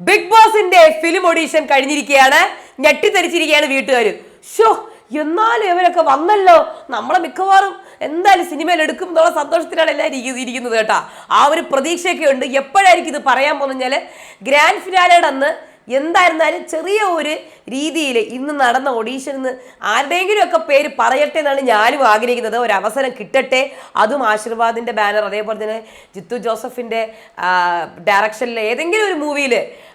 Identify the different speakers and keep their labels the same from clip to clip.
Speaker 1: Big ബോസിന്റെ film audition കഴിഞ്ഞിരിക്കുകയാണ് ഞെട്ടിത്തെരിച്ചിരിക്കുകയാണ് വീട്ടുകാർ ഷോ എന്നാലും ഇവരൊക്കെ വന്നല്ലോ. നമ്മളെ മിക്കവാറും എന്തായാലും സിനിമയിൽ എടുക്കും എന്നുള്ള സന്തോഷത്തിലാണ് എല്ലാവരും ഇരി- ഇരിക്കുന്നത് കേട്ടോ. ആ ഒരു പ്രതീക്ഷയൊക്കെ ഉണ്ട്. എപ്പോഴായിരിക്കും ഇത് പറയാൻ പോകുന്നത് ഗ്രാൻഡ് ഫിനാലയുടെ അന്ന് എന്തായിരുന്നാലും ചെറിയ ഒരു രീതിയിൽ ഇന്ന് നടന്ന ഒഡീഷൻ ആരുടെയെങ്കിലും ഒക്കെ പേര് പറയട്ടെ എന്നാണ് ഞാനും ആഗ്രഹിക്കുന്നത്. ഒരു അവസരം കിട്ടട്ടെ. അതും ആശീർവാദിന്റെ ബാനർ അതേപോലെ തന്നെ ജിത്തു ജോസഫിന്റെ ഡയറക്ഷനിൽ ഏതെങ്കിലും ഒരു മൂവിയിൽ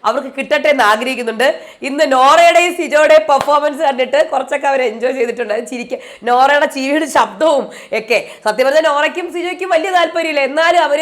Speaker 1: അവർക്ക് കിട്ടട്ടെ എന്ന് ആഗ്രഹിക്കുന്നുണ്ട്. ഇന്ന് നോറയുടെയും സിജോയുടെയും പെർഫോമൻസ് കണ്ടിട്ട് കുറച്ചൊക്കെ അവർ എൻജോയ് ചെയ്തിട്ടുണ്ട്. അത് ചിരിക്ക നോറയുടെ ചീവിയുടെ ശബ്ദവും ഒക്കെ. സത്യം പറഞ്ഞാൽ നോറയ്ക്കും സിജോയ്ക്കും വലിയ താല്പര്യമില്ല. എന്നാലും അവർ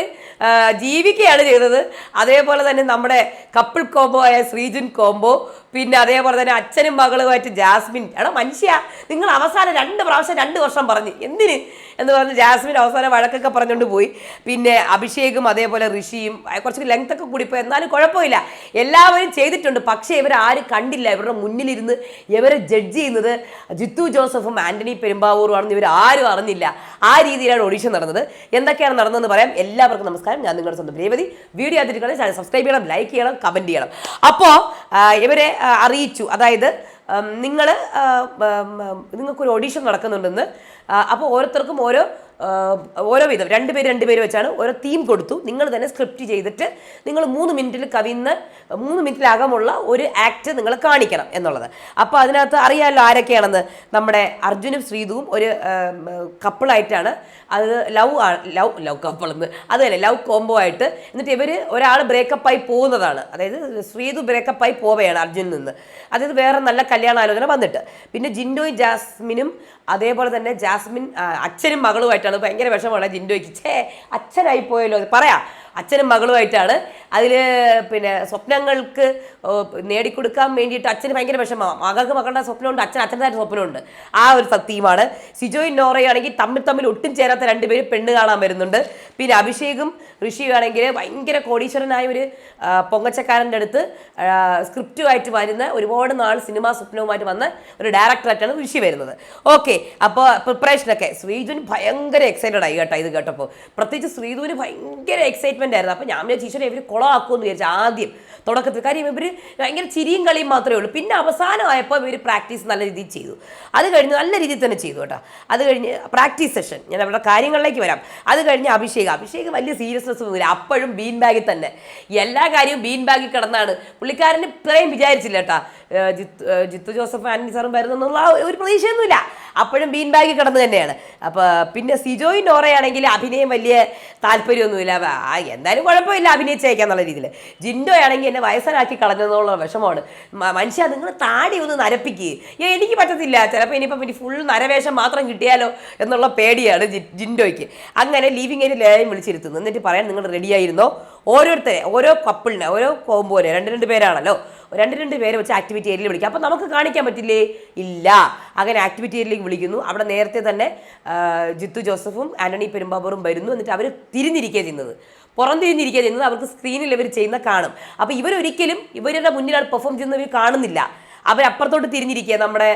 Speaker 1: ജീവിക്കുകയാണ് ചെയ്തത്. അതേപോലെ തന്നെ നമ്മുടെ കപ്പിൾ കോംബോ ആയ ശ്രീജുൻ കോംബോ പിന്നെ അതേപോലെ തന്നെ അച്ഛനും മകളുമായിട്ട് ജാസ്മിൻ. എടാ മനുഷ്യ നിങ്ങൾ അവസാനം രണ്ട് പ്രാവശ്യം രണ്ട് വർഷം പറഞ്ഞു. എന്തിന്? എന്ന് പറഞ്ഞ് ജാസ്മിൻ അവസാനം വഴക്കൊക്കെ പറഞ്ഞുകൊണ്ട് പോയി. പിന്നെ അഭിഷേകും അതേപോലെ ഋഷിയും കുറച്ച് ലെങ്ത് ഒക്കെ കൂടിപ്പോയി എന്നാലും കുഴപ്പമില്ല. എല്ലാവരും ചെയ്തിട്ടുണ്ട്. പക്ഷേ ഇവരാരും കണ്ടില്ല. ഇവരുടെ മുന്നിലിരുന്ന് ഇവരെ ജഡ്ജ് ചെയ്യുന്നത് ജിത്തു ജോസഫും ആന്റണി പെരുമ്പാവൂറും ആണെന്ന് ഇവർ ആരും അറിഞ്ഞില്ല. ആ രീതിയിലാണ് ഒഡീഷൻ നടന്നത്. എന്തൊക്കെയാണ് നടന്നതെന്ന് പറയാം. എല്ലാവർക്കും നമസ്കാരം. ഞാൻ നിങ്ങളുടെ സ്വന്തം രേവതി. വീഡിയോ അതിരിക്കണം സബ്സ്ക്രൈബ് ചെയ്യണം ലൈക്ക് ചെയ്യണം കമന്റ് ചെയ്യണം. അപ്പോൾ ഇവരെ അറിയിച്ചു. അതായത് നിങ്ങൾ നിങ്ങൾക്കൊരു ഓഡീഷൻ നടക്കുന്നുണ്ടെന്ന്. അപ്പോൾ ഓരോരുത്തർക്കും ഓരോ ഓരോ വിധം. രണ്ട് പേര് രണ്ട് പേര് വെച്ചാണ് ഓരോ തീം കൊടുത്തു. നിങ്ങൾ തന്നെ സ്ക്രിപ്റ്റ് ചെയ്തിട്ട് നിങ്ങൾ മൂന്ന് മിനിറ്റിൽ കവിന്ന് മൂന്ന് മിനിറ്റിലകമുള്ള ഒരു ആക്ട് നിങ്ങൾ കാണിക്കണം എന്നുള്ളത്. അപ്പോൾ അതിനകത്ത് അറിയാമല്ലോ ആരൊക്കെയാണെന്ന്? നമ്മുടെ അർജുനും ശ്രീതുവും ഒരു കപ്പിളായിട്ടാണ് അത് ലവ് ലവ് ലവ് കപ്പിൾ എന്ന്. അത് ലവ് കോംബോ ആയിട്ട്. എന്നിട്ട് ഇവർ ഒരാൾ ബ്രേക്കപ്പായി പോകുന്നതാണ്. അതായത് ശ്രീതു ബ്രേക്കപ്പായി പോവുകയാണ് അർജുനിൽ നിന്ന്. അതായത് വേറെ നല്ല കല്യാണാലോചന വന്നിട്ട്. പിന്നെ ജിൻഡോയും ജാസ്മിനും അതേപോലെ തന്നെ ജാസ്മിൻ അച്ഛനും മകളുമായിട്ടാണ് ഭയങ്കര വിഷമമാണ് ജിൻഡോയ്ക്ക്. ഛേ അച്ഛനായി പോയല്ലോ പറയാം. അച്ഛനും മകളുമായിട്ടാണ് അതിൽ പിന്നെ സ്വപ്നങ്ങൾക്ക് നേടിക്കൊടുക്കാൻ വേണ്ടിയിട്ട് അച്ഛന് ഭയങ്കര വിഷമമാണ് മകൾക്ക് മകളുടെ സ്വപ്നമുണ്ട് അച്ഛൻ അച്ഛന്റെ സ്വപ്നമുണ്ട്. ആ ഒരു തീമാണ് സിജോയും നോറയാണെങ്കിൽ തമ്മിൽ തമ്മിൽ ഒട്ടും ചേരാത്ത രണ്ടുപേരും പെണ്ണ് കാണാൻ വരുന്നുണ്ട്. പിന്നെ അഭിഷേകും ഋഷിയും ആണെങ്കിൽ ഭയങ്കര കോടീശ്വരനായ ഒരു പൊങ്ങച്ചക്കാരന്റെ അടുത്ത് സ്ക്രിപ്റ്റുമായിട്ട് വരുന്ന ഒരുപാട് നാൾ സിനിമാ സ്വപ്നവുമായിട്ട് വന്ന ഒരു ഡയറക്ടറായിട്ടാണ് ഋഷി വരുന്നത്. ഓക്കെ അപ്പോൾ പ്രിപ്പറേഷനൊക്കെ. ശ്രീജുൻ ഭയങ്കര എക്സൈറ്റഡ് ആയി കേട്ടോ ഇത് കേട്ടപ്പോൾ. പ്രത്യേകിച്ച് ശ്രീധുവിന് ഭയങ്കര എക്സൈറ്റ്മെന്റ് ആയിരുന്നു. അപ്പോൾ ഞാൻ വിചാരിച്ചു ഇവർ കുളമാക്കുമെന്ന് വിചാരിച്ചു ആദ്യം തുടക്കത്തിൽ. കാര്യം ഇവർ ഭയങ്കര ചിരിയും കളിയും മാത്രമേ ഉള്ളൂ. പിന്നെ അവസാനമായപ്പോൾ ഇവർ പ്രാക്ടീസ് നല്ല രീതിയിൽ ചെയ്തു. അത് കഴിഞ്ഞ് നല്ല രീതിയിൽ തന്നെ ചെയ്തു കേട്ടോ. അത് കഴിഞ്ഞ് പ്രാക്ടീസ് സെഷൻ. ഞാൻ അവരുടെ കാര്യങ്ങളിലേക്ക് വരാം. അത് കഴിഞ്ഞ് അഭിഷേക്. അഭിഷേക് വലിയ സീരിയസ്നെസ് ഒന്നുമില്ല അപ്പോഴും ബീൻ ബാഗിൽ തന്നെ. എല്ലാ കാര്യവും ബീൻ ബാഗിൽ കിടന്നാണ്. പുള്ളിക്കാരന് ഇത്രയും വിചാരിച്ചില്ല കേട്ടാ. ജിത്തു ജോസഫ് ആൻഡി സാറും വരുന്നെന്നുള്ള ഒരു പ്രതീക്ഷയൊന്നുമില്ല. അപ്പോഴും ബീൻ ബാഗിൽ കിടന്നു തന്നെയാണ്. അപ്പോൾ പിന്നെ സിജോയും നോറയാണെങ്കിൽ അഭിനയം വലിയ താല്പര്യമൊന്നുമില്ല. എന്തായാലും കുഴപ്പമില്ല അഭിനയിച്ചേക്കാന്നുള്ള രീതിയിൽ. ജിൻഡോ ആണെങ്കിൽ എന്നെ വയസ്സനാക്കി കളഞ്ഞെന്നുള്ള വിഷമമാണ്. മനുഷ്യ നിങ്ങൾ താടി ഒന്ന് നരപ്പിക്ക്. എനിക്ക് പറ്റത്തില്ല. ചിലപ്പോൾ ഇനിയിപ്പം ഇനി ഫുൾ നരവേഷം മാത്രം കിട്ടിയാലോ എന്നുള്ള പേടിയാണ് ജിൻഡോയ്ക്ക്. അങ്ങനെ ലീവിങ് ഏരിയ ലേയും വിളിച്ചിരുത്തുന്നു. എന്നിട്ട് പറയാൻ നിങ്ങൾ റെഡിയായിരുന്നോ ഓരോരുത്തരെ ഓരോ കപ്പിളിനെ ഓരോ കോമ്പോനെ രണ്ട് രണ്ട് പേരാണല്ലോ. രണ്ട് രണ്ട് പേരെ വെച്ച് ആക്ടിവിറ്റി ഏരിയയിൽ വിളിക്കുക അപ്പോൾ നമുക്ക് കാണിക്കാൻ പറ്റില്ലേ? ഇല്ല. അങ്ങനെ ആക്ടിവിറ്റി ഏരിയയിലേക്ക് വിളിക്കുന്നു. അവിടെ നേരത്തെ തന്നെ ജിത്തു ജോസഫും ആന്റണി പെരുമ്പാവൂറും വരുന്നു. എന്നിട്ട് അവർ തിരിഞ്ഞിരിക്കുക ചെയ്യുന്നത്. പുറം തിരിഞ്ഞിരിക്കുക ചെയ്യുന്നത് അവർക്ക് സ്ക്രീനിൽ ഇവർ ചെയ്യുന്ന കാണും. അപ്പോൾ ഇവരൊരിക്കലും ഇവരുടെ മുന്നിലാണ് പെർഫോം ചെയ്യുന്നത് ഇവർ കാണുന്നില്ല. അവരപ്പുറത്തോട്ട് തിരിഞ്ഞിരിക്കുക. നമ്മുടെ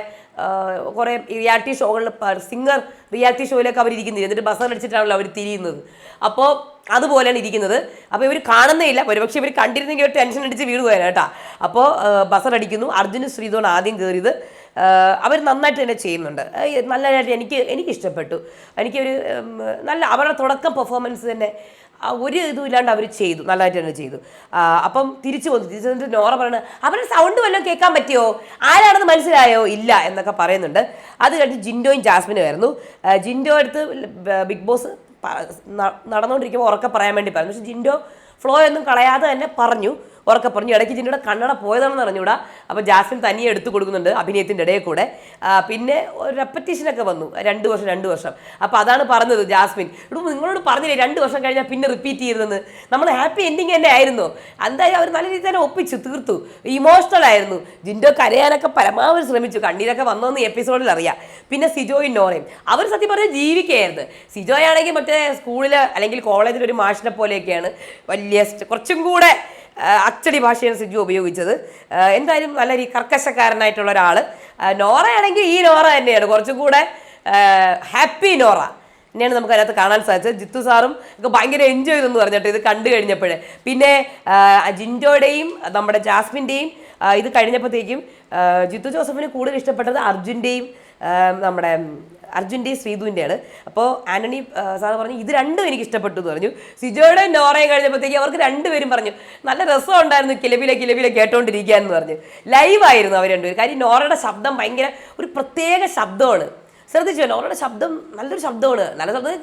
Speaker 1: കുറേ റിയാലിറ്റി ഷോകളിൽ സിംഗർ റിയാലിറ്റി ഷോയിലൊക്കെ അവർ ഇരിക്കുന്നില്ല എന്നിട്ട് ബസർ അടിച്ചിട്ടാണല്ലോ അവർ തിരിയുന്നത്. അപ്പോൾ അതുപോലെയാണ് ഇരിക്കുന്നത്. അപ്പോൾ ഇവർ കാണുന്നേ ഇല്ല ഒരുപക്ഷെ ഇവർ കണ്ടിരുന്നെങ്കിൽ ഒരു ടെൻഷൻ അടിച്ച് വീട് പോയാലും കേട്ടോ അപ്പോൾ ബസറടിക്കുന്നു അർജുന് ശ്രീധോണ് ആദ്യം കയറിയത് അവർ നന്നായിട്ട് തന്നെ ചെയ്യുന്നുണ്ട്. നല്ലതായിട്ട് എനിക്ക് എനിക്ക് ഇഷ്ടപ്പെട്ടു. എനിക്കൊരു നല്ല അവരുടെ തുടക്കം പെർഫോമൻസ് തന്നെ ഒരു ഇതും ഇല്ലാണ്ട് അവർ ചെയ്തു. നല്ലതായിട്ട് തന്നെ ചെയ്തു. അപ്പം തിരിച്ചു വന്നു. തിരിച്ചു വന്നിട്ട് നോറ പറയുന്നത് അവരുടെ സൗണ്ട് വല്ലതും കേൾക്കാൻ പറ്റിയോ? ആരാണെന്ന് മനസ്സിലായോ? ഇല്ല എന്നൊക്കെ പറയുന്നുണ്ട്. അത് കഴിഞ്ഞ് ജിൻഡോയും ജാസ്മിനും ആയിരുന്നു. ജിൻഡോ അടുത്ത് ബിഗ് ബോസ് നടന്നുകൊണ്ടിരിക്കുമ്പോൾ ഉറക്കെ പറയാൻ വേണ്ടി പറഞ്ഞു. പക്ഷെ ജിൻഡോ ഫ്ലോ ഒന്നും കളയാതെ തന്നെ പറഞ്ഞു. ഉറക്കെ പറഞ്ഞു ഇടയ്ക്ക് ജിൻഡോയുടെ കണ്ണട പോയതാണെന്ന് അറിഞ്ഞൂടാ അപ്പോൾ ജാസ്മിൻ തനിയെ എടുത്തു കൊടുക്കുന്നുണ്ട് അഭിനയത്തിന്റെ ഇടയിൽ കൂടെ. പിന്നെ ഒരു റെപ്പറ്റീഷനൊക്കെ വന്നു രണ്ട് വർഷം രണ്ട് വർഷം. അപ്പോൾ അതാണ് പറഞ്ഞത് ജാസ്മിൻ. ഇവിടെ നിങ്ങളോട് പറഞ്ഞില്ലേ രണ്ട് വർഷം കഴിഞ്ഞാൽ പിന്നെ റിപ്പീറ്റ് ചെയ്യരുതെന്ന്? നമ്മൾ ഹാപ്പി എൻഡിങ് തന്നെ ആയിരുന്നു. എന്തായാലും അവർ നല്ല രീതിയിൽ തന്നെ ഒപ്പിച്ചു തീർത്തു. ഇമോഷണൽ ആയിരുന്നു. ജിൻഡോ കരയാനൊക്കെ പരമാവധി ശ്രമിച്ചു. കണ്ണീരൊക്കെ വന്നോന്ന് എപ്പിസോഡിൽ അറിയാം. പിന്നെ സിജോയും നോറയും. അവർ സത്യം പറഞ്ഞാൽ ജീവിക്കുകയായിരുന്നു. സിജോയാണെങ്കിൽ മറ്റേ സ്കൂളിൽ അല്ലെങ്കിൽ കോളേജിൽ ഒരു മാഷിനെ പോലെയൊക്കെയാണ്. വലിയ കുറച്ചും കൂടെ അച്ചടി ഭാഷയാണ് സിജു ഉപയോഗിച്ചത്. എന്തായാലും നല്ല രീ കർക്കശക്കാരനായിട്ടുള്ള ഒരാൾ നോറയാണെങ്കിൽ ഈ നോറ തന്നെയാണ്. കുറച്ചും കൂടെ ഹാപ്പി നോറ തന്നെയാണ് നമുക്ക് അതിനകത്ത് കാണാൻ സാധിച്ചത്. ജിത്തു സാറും ഒക്കെ ഭയങ്കര എൻജോയ് ചെയ്തെന്ന് പറഞ്ഞിട്ട് ഇത് കണ്ടു കഴിഞ്ഞപ്പോഴേ. പിന്നെ ജിൻജോയുടെയും നമ്മുടെ ജാസ്മിന്റെയും ഇത് കഴിഞ്ഞപ്പോഴത്തേക്കും ജിത്തു ജോസഫിന് കൂടുതൽ ഇഷ്ടപ്പെട്ടത് അർജുന്റെയും നമ്മുടെ അർജുന്റെയും ശ്രീധുവിന്റെയാണ്. അപ്പോൾ ആന്റണി സാർ പറഞ്ഞു ഇത് രണ്ടും എനിക്ക് ഇഷ്ടപ്പെട്ടു എന്ന് പറഞ്ഞു. സിജോയുടെ നോറയും കഴിഞ്ഞപ്പോഴത്തേക്ക് അവർക്ക് രണ്ടുപേരും പറഞ്ഞു നല്ല രസം ഉണ്ടായിരുന്നു കിലബിലെ കിലബിലെ കേട്ടോണ്ടിരിക്കുക എന്ന് പറഞ്ഞു ലൈവായിരുന്നു അവർ രണ്ടുപേരും. കാര്യം നോറയുടെ ശബ്ദം ഭയങ്കര ഒരു പ്രത്യേക ശബ്ദമാണ്. ശ്രദ്ധിച്ചു? നോറയുടെ ശബ്ദം നല്ലൊരു ശബ്ദമാണ്. നല്ല ശബ്ദം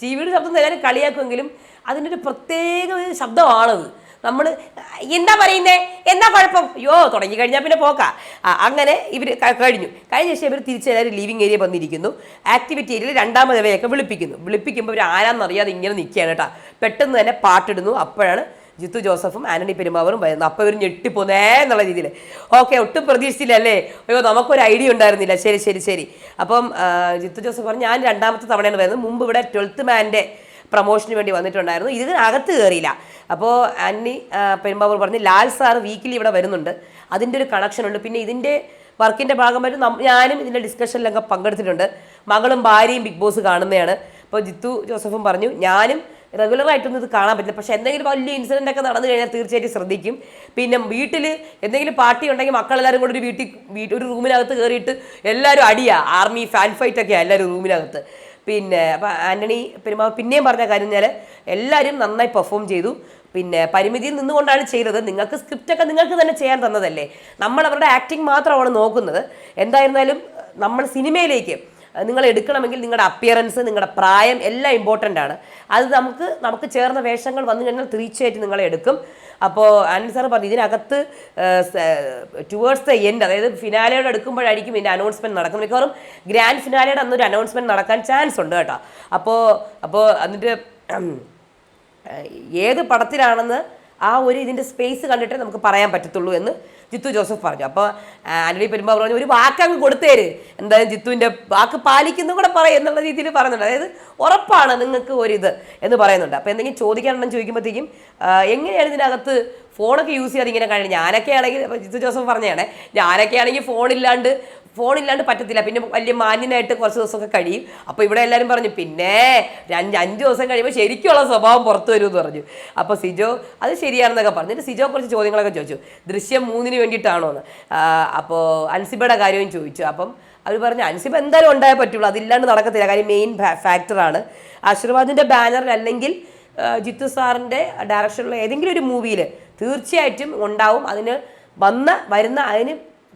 Speaker 1: ചീവിയുടെ ശബ്ദം എല്ലാവരും കളിയാക്കുമെങ്കിലും അതിന്റെ ഒരു പ്രത്യേക ശബ്ദമാണത്. നമ്മൾ എന്താ പറയുന്നേ? എന്താ കുഴപ്പം? അയ്യോ തുടങ്ങി കഴിഞ്ഞാൽ പിന്നെ പോക്കാ. അങ്ങനെ ഇവർ കഴിഞ്ഞു. കഴിഞ്ഞ ശേഷം ഇവർ തിരിച്ച് എല്ലാവരും ലിവിങ് ഏരിയ വന്നിരിക്കുന്നു. ആക്ടിവിറ്റി ഏരിയയിൽ രണ്ടാമത് ഇവയൊക്കെ വിളിപ്പിക്കുന്നു. വിളിപ്പിക്കുമ്പോൾ ഇവർ ആരാന്നറിയാതെ ഇങ്ങനെ നിൽക്കുകയാണ് കേട്ടോ. പെട്ടെന്ന് തന്നെ പാട്ടിടുന്നു. അപ്പോഴാണ് ജിത്തു ജോസഫും ആന്റണി പെരുമാവറും വരുന്നത്. അപ്പോൾ ഇവർ ഞെട്ടിപ്പോന്നേ എന്നുള്ള രീതിയിൽ ഓക്കെ ഒട്ടും പ്രതീക്ഷിച്ചില്ലല്ലേ? അയ്യോ നമുക്കൊരു ഐഡിയ ഉണ്ടായിരുന്നില്ല. ശരി ശരി ശരി. അപ്പം ജിത്തു ജോസഫ് പറഞ്ഞു ഞാൻ രണ്ടാമത്തെ തവണയാണ് വരുന്നത്. മുമ്പ് ഇവിടെ ട്വൽത്ത് മാന്റെ പ്രൊമോഷന് വേണ്ടി വന്നിട്ടുണ്ടായിരുന്നു. ഇതിനകത്ത് കയറിയില്ല അപ്പോൾ ആന്റണി പെരുമ്പാവൂർ പറഞ്ഞ് ലാൽ സാർ വീക്കിലി ഇവിടെ വരുന്നുണ്ട്. അതിന്റെ ഒരു കണക്ഷൻ ഉണ്ട്. പിന്നെ ഇതിന്റെ വർക്കിന്റെ ഭാഗമായിട്ട് ഞാനും ഇതിന്റെ ഡിസ്കഷനിലൊക്കെ പങ്കെടുത്തിട്ടുണ്ട്. മകളും ഭാര്യയും ബിഗ് ബോസ് കാണുന്നതാണ്. അപ്പോൾ ജിത്തു ജോസഫും പറഞ്ഞു ഞാനും റെഗുലറായിട്ടൊന്നും ഇത് കാണാൻ പറ്റില്ല. പക്ഷേ എന്തെങ്കിലും വലിയ ഇൻസിഡന്റ് ഒക്കെ നടന്നു കഴിഞ്ഞാൽ തീർച്ചയായിട്ടും ശ്രദ്ധിക്കും. പിന്നെ വീട്ടിൽ എന്തെങ്കിലും പാർട്ടി ഉണ്ടെങ്കിൽ മക്കളെല്ലാവരും കൂടെ ഒരു വീട്ടിൽ ഒരു റൂമിനകത്ത് കയറിയിട്ട് എല്ലാവരും അടിയാണ് ആർമി ഫാൻ ഫൈറ്റ് ഒക്കെയാണ് എല്ലാവരും റൂമിനകത്ത് പിന്നെ അപ്പം ആന്റണി പെരുമാ പിന്നെയും പറഞ്ഞ കാര്യം വെച്ചാൽ എല്ലാവരും നന്നായി പെർഫോം ചെയ്തു. പിന്നെ പരിമിതിയിൽ നിന്നുകൊണ്ടാണ് ചെയ്തത്. നിങ്ങൾക്ക് സ്ക്രിപ്റ്റൊക്കെ നിങ്ങൾക്ക് തന്നെ ചെയ്യാൻ തന്നതല്ലേ? നമ്മൾ അവരുടെ ആക്ടിങ് മാത്രമാണ് നോക്കുന്നത്. എന്തായിരുന്നാലും നമ്മൾ സിനിമയിലേക്ക് നിങ്ങൾ എടുക്കണമെങ്കിൽ നിങ്ങളുടെ അപ്പിയറൻസ് നിങ്ങളുടെ പ്രായം എല്ലാം ഇമ്പോർട്ടന്റ് ആണ്. അത് നമുക്ക് നമുക്ക് ചേർന്ന വേഷങ്ങൾ വന്നു കഴിഞ്ഞാൽ തീർച്ചയായിട്ടും നിങ്ങളെ എടുക്കും. അപ്പോൾ ആനന്ദ് സാർ പറഞ്ഞു ഇതിനകത്ത് ടുവേഴ്സ് ദ എൻഡ് അതായത് ഫിനാലയോട് എടുക്കുമ്പോഴായിരിക്കും ഇതിന്റെ അനൗൺസ്മെന്റ് നടക്കുന്നത്. മിക്കവാറും ഗ്രാൻഡ് ഫിനാലയുടെ അന്നൊരു അനൗൺസ്മെന്റ് നടക്കാൻ ചാൻസ് ഉണ്ട് കേട്ടോ. അപ്പോൾ അപ്പോൾ എന്നിട്ട് ഏത് പടത്തിലാണെന്ന് ആ ഒരു ഇതിന്റെ സ്പേസ് കണ്ടിട്ടേ നമുക്ക് പറയാൻ പറ്റത്തുള്ളൂ എന്ന് ജിത്തു ജോസഫ് പറഞ്ഞു. അപ്പോൾ ആന്റണി പെരുമ്പാവൂർ പറഞ്ഞു ഒരു വാക്ക് അങ്ങ് കൊടുത്തേര്. എന്തായാലും ജിത്തുവിന്റെ വാക്ക് പാലിക്കുന്നു കൂടെ പറയും എന്നുള്ള രീതിയിൽ പറയുന്നുണ്ട്. അതായത് ഉറപ്പാണ് നിങ്ങൾക്ക് ഒരിത് എന്ന് പറയുന്നുണ്ട്. അപ്പോൾ എന്തെങ്കിലും ചോദിക്കാനുണ്ടെന്ന് ചോദിക്കുമ്പോഴത്തേക്കും എങ്ങനെയാണ് ഇതിനകത്ത് ഫോണൊക്കെ യൂസ് ചെയ്യാതെ ഇങ്ങനെ കഴിഞ്ഞു? ഞാനൊക്കെ ആണെങ്കിൽ ജിത്തു ജോസഫ് പറഞ്ഞതാണ് ഞാനൊക്കെ ആണെങ്കിൽ ഫോണില്ലാണ്ട് ഫോണില്ലാണ്ട് പറ്റത്തില്ല. പിന്നെ വലിയ മാന്യനായിട്ട് കുറച്ച് ദിവസമൊക്കെ കഴിയും. അപ്പോൾ ഇവിടെ എല്ലാവരും പറഞ്ഞു പിന്നെ രണ്ട് അഞ്ച് ദിവസം കഴിയുമ്പോൾ ശരിക്കുള്ള സ്വഭാവം പുറത്തു വരുമെന്ന് പറഞ്ഞു. അപ്പോൾ സിജോ അത് ശരിയാണെന്നൊക്കെ പറഞ്ഞിട്ട് സിജോ കുറച്ച് ചോദ്യങ്ങളൊക്കെ ചോദിച്ചു. ദൃശ്യം മൂന്നിന് വേണ്ടിയിട്ടാണോ എന്ന്. അപ്പോൾ അൻസിബയുടെ കാര്യവും ചോദിച്ചു. അപ്പം അവർ പറഞ്ഞു അൻസിബ എന്തായാലും ഉണ്ടായേ പറ്റുള്ളൂ. അതില്ലാണ്ട് നടക്കത്തില്ല. കാര്യം മെയിൻ ഫാക്ടറാണ് ആശീർവാദിന്റെ ബാനറിൽ അല്ലെങ്കിൽ ജിത്തു സാറിന്റെ ഡയറക്ഷനിലുള്ള ഏതെങ്കിലും ഒരു മൂവിയിൽ തീർച്ചയായിട്ടും ഉണ്ടാവും. അതിന് വന്ന വരുന്ന അതിന്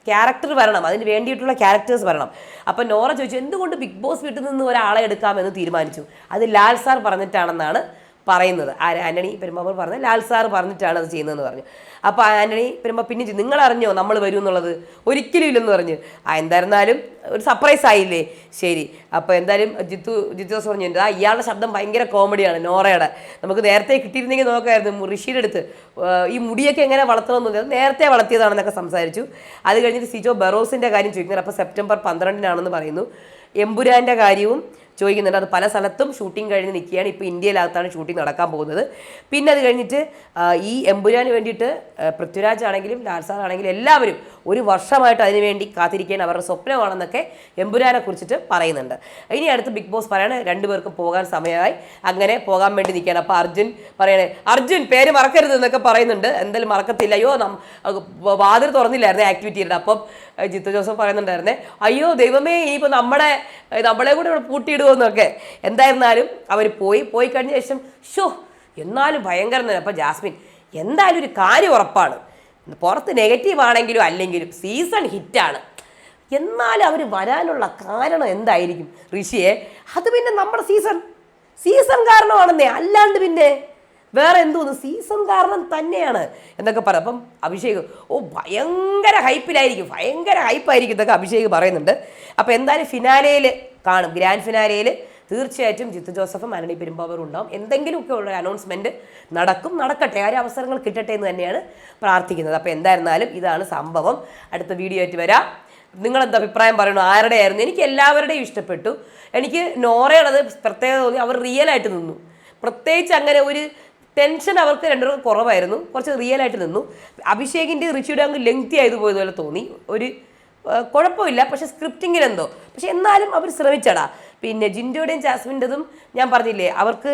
Speaker 1: ക്യാരക്ടർ വരണം അതിന് വേണ്ടിയിട്ടുള്ള ക്യാരക്ടേഴ്സ് വരണം. അപ്പം നോറ ചോദിച്ചു എന്തുകൊണ്ട് ബിഗ് ബോസ് വീട്ടിൽ നിന്ന് ഒരാളെ എടുക്കാമെന്ന് തീരുമാനിച്ചു? അത് ലാൽ സാർ പറഞ്ഞിട്ടാണെന്നാണ് പറയുന്നത്. ആര്? ആന്റണി പെരുമ്പാവൂർ പറഞ്ഞത്. ലാൽ സാർ പറഞ്ഞിട്ടാണ് അത് ചെയ്യുന്നതെന്ന് പറഞ്ഞു. അപ്പോൾ ആന്റണി പെരുമ്പ പിന്നെ നിങ്ങൾ അറിഞ്ഞോ നമ്മൾ വരും എന്നുള്ളത്? ഒരിക്കലും ഇല്ലെന്ന് പറഞ്ഞു. ആ എന്തായിരുന്നാലും ഒരു സർപ്രൈസ് ആയില്ലേ? ശരി. അപ്പോൾ എന്തായാലും ജിത്തു ജിത്തു ദാസ് പറഞ്ഞു ആ ഇയാളുടെ ശബ്ദം ഭയങ്കര കോമഡിയാണ് നോറയുടെ. നമുക്ക് നേരത്തെ കിട്ടിയിരുന്നെങ്കിൽ നോക്കായിരുന്നു ഋഷിയുടെ അടുത്ത്. ഈ മുടിയൊക്കെ എങ്ങനെ വളർത്തണമെന്ന് അത് നേരത്തെ വളർത്തിയതാണെന്നൊക്കെ സംസാരിച്ചു. അത് കഴിഞ്ഞിട്ട് സിജോ ബെറോസിന്റെ കാര്യം ചോദിക്കുന്നത് അപ്പോൾ സെപ്റ്റംബർ പന്ത്രണ്ടിനാണെന്ന് പറയുന്നു. എമ്പുരാന്റെ കാര്യവും ചോദിക്കുന്നുണ്ട്. അത് പല സ്ഥലത്തും ഷൂട്ടിംഗ് കഴിഞ്ഞ് നിൽക്കുകയാണ്. ഇപ്പോൾ ഇന്ത്യയിലകത്താണ് ഷൂട്ടിംഗ് നടക്കാൻ പോകുന്നത്. പിന്നെ അത് കഴിഞ്ഞിട്ട് ഈ എമ്പുരാന് വേണ്ടിയിട്ട് പൃഥ്വിരാജ് ആണെങ്കിലും ലാൽസാർ ആണെങ്കിലും എല്ലാവരും ഒരു വർഷമായിട്ട് അതിനുവേണ്ടി കാത്തിരിക്കാൻ അവരുടെ സ്വപ്നമാണെന്നൊക്കെ എമ്പുരാനെ കുറിച്ചിട്ട് പറയുന്നുണ്ട്. ഇനി അടുത്ത് ബിഗ് ബോസ് പറയണേ രണ്ടുപേർക്കും പോകാൻ സമയമായി. അങ്ങനെ പോകാൻ വേണ്ടി നിൽക്കുകയാണ്. അപ്പോൾ അർജുൻ പറയണേ അർജുൻ പേര് മറക്കരുത് എന്നൊക്കെ പറയുന്നുണ്ട്. എന്തായാലും മറക്കത്തില്ല. അയ്യോ വാതിൽ തുറന്നില്ലായിരുന്നു ആക്ടിവിറ്റിയുടെ. അപ്പം ജിത്തു ജോസഫ് പറയുന്നുണ്ടായിരുന്നേ അയ്യോ ദൈവമേ ഇനിയിപ്പോൾ നമ്മുടെ നമ്മളെ കൂടെ ഇവിടെ പൂട്ടിയിടുമെന്നൊക്കെ എന്തായിരുന്നാലും അവർ പോയി പോയി കഴിഞ്ഞ ശേഷം ഷോ എന്നാലും ഭയങ്കര അപ്പം ജാസ്മിൻ എന്തായാലും ഒരു കാര്യം ഉറപ്പാണ്. പുറത്ത് നെഗറ്റീവ് ആണെങ്കിലും അല്ലെങ്കിലും സീസൺ ഹിറ്റാണ് എന്നാലും അവർ വരാനുള്ള കാരണം എന്തായിരിക്കും? ഋഷിയെ അത് പിന്നെ നമ്മുടെ സീസൺ സീസൺ കാരണമാണെന്നേ അല്ലാണ്ട് പിന്നെ വേറെ എന്തോന്ന്? സീസൺ കാരണം തന്നെയാണ് എന്നൊക്കെ പറയാം അപ്പം അഭിഷേക് ഓ ഭയങ്കര ഹൈപ്പിലായിരിക്കും ഭയങ്കര ഹൈപ്പായിരിക്കും ഇതൊക്കെ അഭിഷേക് പറയുന്നുണ്ട്. അപ്പോൾ എന്തായാലും ഫിനാലയിൽ കാണും. ഗ്രാൻഡ് ഫിനാലയിൽ തീർച്ചയായിട്ടും ജിത്തു ജോസഫും ആന്റണി പെരുമ്പാവൂരും ഉണ്ടാവും. എന്തെങ്കിലുമൊക്കെ ഉള്ള അനൗൺസ്മെന്റ് നടക്കും. നടക്കട്ടെ. ആ ഒരു അവസരങ്ങൾ കിട്ടട്ടെ എന്ന് തന്നെയാണ് പ്രാർത്ഥിക്കുന്നത്. അപ്പോൾ എന്തായിരുന്നാലും ഇതാണ് സംഭവം. അടുത്ത വീഡിയോ ആയിട്ട് വരാം. നിങ്ങളെന്താ അഭിപ്രായം പറയണു ആരുടെ ആയിരുന്നു എനിക്ക് എല്ലാവരുടെയും ഇഷ്ടപ്പെട്ടു. എനിക്ക് നോറയുടേത് പ്രത്യേകത തോന്നി. അവർ റിയൽ ആയിട്ട് നിന്നു. പ്രത്യേകിച്ച് അങ്ങനെ ഒരു ടെൻഷൻ അവർക്ക് രണ്ടുപേർക്കും കുറവായിരുന്നു. കുറച്ച് റിയൽ ആയിട്ട് നിന്നു. അഭിഷേകിന്റെ ഋഷിയുടെ അങ്ങ് ലെങ്തി ആയത് പോയതുപോലെ തോന്നി. ഒരു കുഴപ്പമില്ല. പക്ഷേ സ്ക്രിപ്റ്റിങ്ങിലെന്തോ പക്ഷെ എന്നാലും അവർ ശ്രമിച്ചടാ. പിന്നെ ജിൻഡോയുടെയും ജാസ്മിന്റെതും ഞാൻ പറഞ്ഞില്ലേ അവർക്ക്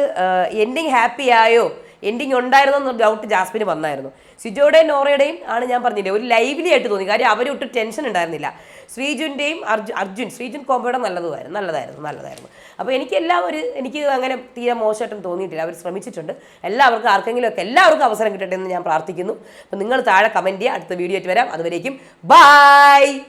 Speaker 1: എൻഡിങ് ഹാപ്പി ആയോ? എൻഡിങ് ഉണ്ടായിരുന്നു എന്നൊരു ഡൗട്ട് ജാസ്മിന് വന്നായിരുന്നു. സിജോയുടെയും നോറയുടെയും ആണ് ഞാൻ പറഞ്ഞില്ലേ ഒരു ലൈവ്ലി ആയിട്ട് തോന്നി. കാര്യം അവർ ഒട്ടും ടെൻഷൻ ഉണ്ടായിരുന്നില്ല. ശ്രീജുന്റെയും അർജുൻ അർജുൻ ശ്രീജുൻ കോമ്പയുടെ നല്ലതുമായിരുന്നു നല്ലതായിരുന്നു നല്ലതായിരുന്നു. അപ്പോൾ എനിക്ക് എല്ലാം ഒരു എനിക്ക് അങ്ങനെ തീരെ മോശമായിട്ടും തോന്നിയിട്ടില്ല. അവർ ശ്രമിച്ചിട്ടുണ്ട്. എല്ലാവർക്കും ആർക്കെങ്കിലും ഒക്കെ എല്ലാവർക്കും അവസരം കിട്ടട്ടെ എന്ന് ഞാൻ പ്രാർത്ഥിക്കുന്നു. അപ്പോൾ നിങ്ങൾ താഴെ കമന്റ് ചെയ്യുക. അടുത്ത വീഡിയോ ആയിട്ട് വരാം. അതുവരേക്കും ബൈ